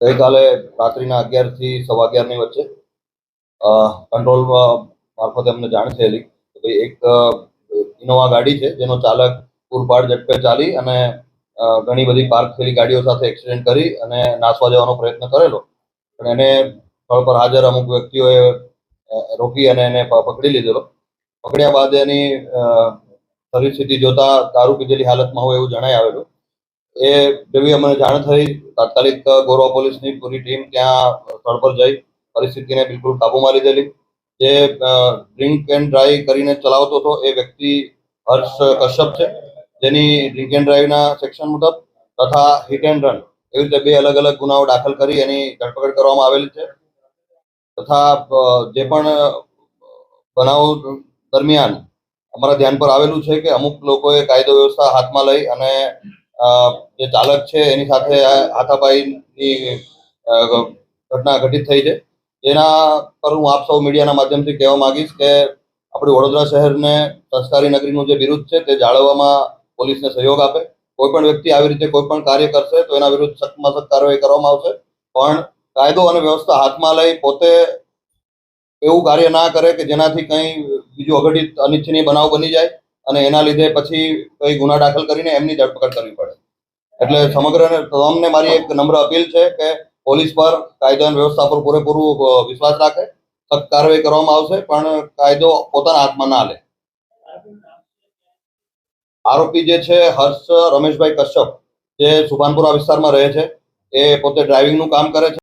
ગઈકાલે રાત્રિના અગિયારથી સવા અગિયારની વચ્ચે કંટ્રોલ મારફતે અમને જાણ થયેલી કે ભાઈ એક ઇનોવા ગાડી છે જેનો ચાલક પૂરપાડ ઝડપે ચાલી અને ઘણી બધી પાર્ક થયેલી ગાડીઓ સાથે એક્સિડન્ટ કરી અને નાસવા જવાનો પ્રયત્ન કરેલો. પણ એને સ્થળ પર હાજર અમુક વ્યક્તિઓએ રોકી અને એને પકડી લીધેલો. પકડ્યા બાદ એની અ, શરીર સ્થિતિ જોતા દારૂ પીધેલી હાલતમાં હોય એવું જણાઈ આવેલું. એ જેવી અમને જાણ થઈ, તાત્કાલિક ગોરવા પોલીસની પૂરી ટીમ ત્યાં સ્થળ પર જઈ, પરિસ્થિતિને બિલકુલ કાબૂમાં લીધેલી. જે ડ્રિંક એન્ડ ડ્રાઈવ કરીને ચલાવતો હતો, એ વ્યક્તિ હર્ષ કશ્યપ છે, જેની ડ્રિંક એન્ડ ડ્રાઈવના સેક્શન મુજબ તથા હિટ એન્ડ રન એવી રીતે બે અલગ અલગ ગુનાઓ દાખલ કરી એની ધરપકડ કરવામાં આવેલી છે. તથા જે પણ બનાવ દરમિયાન અમારા ધ્યાન પર આવેલું છે કે અમુક લોકોએ કાયદો વ્યવસ્થા હાથમાં લઈ અને જે ચાલક છે, એની સાથે હાથાપાઈની ઘટના ઘટિત થઈ છે. જેના પર હું આપ સૌ મીડિયાના માધ્યમથી કહેવા માંગીશ કે આપણી વડોદરા શહેરને સંસ્કારી નગરીનું જે વિરુદ્ધ છે, તે જાળવવામાં પોલીસને સહયોગ આપે. કોઈ પણ વ્યક્તિ આવી રીતે કોઈ પણ કાર્ય કરશે, તો એના વિરુદ્ધ સખ્તમાં સખ્ત કાર્યવાહી કરવામાં આવશે. પણ કાયદો અને વ્યવસ્થા હાથમાં લઈ પોતે એવું કાર્ય ના કરે કે જેનાથી કંઈ બીજું અઘટિત અનિચ્છનીય બનાવ બની જાય અને એના લીધે પછી કંઈ ગુના દાખલ કરીને એમની ધરપકડ કરવી પડે. એટલે સમગ્ર તમામને મારી એક નમ્ર અપીલ છે કે પોલીસ પર કાયદો અને વ્યવસ્થા પર પૂરેપૂરું વિશ્વાસ રાખે. સખત કાર્યવાહી કરવામાં આવશે, પણ કાયદો પોતાના હાથમાં ના લે. આરોપી જે છે, હર્ષ રમેશભાઈ કશ્યપ, જે સુભાનપુરા વિસ્તારમાં રહે છે, એ પોતે ડ્રાઇવિંગનું કામ કરે છે.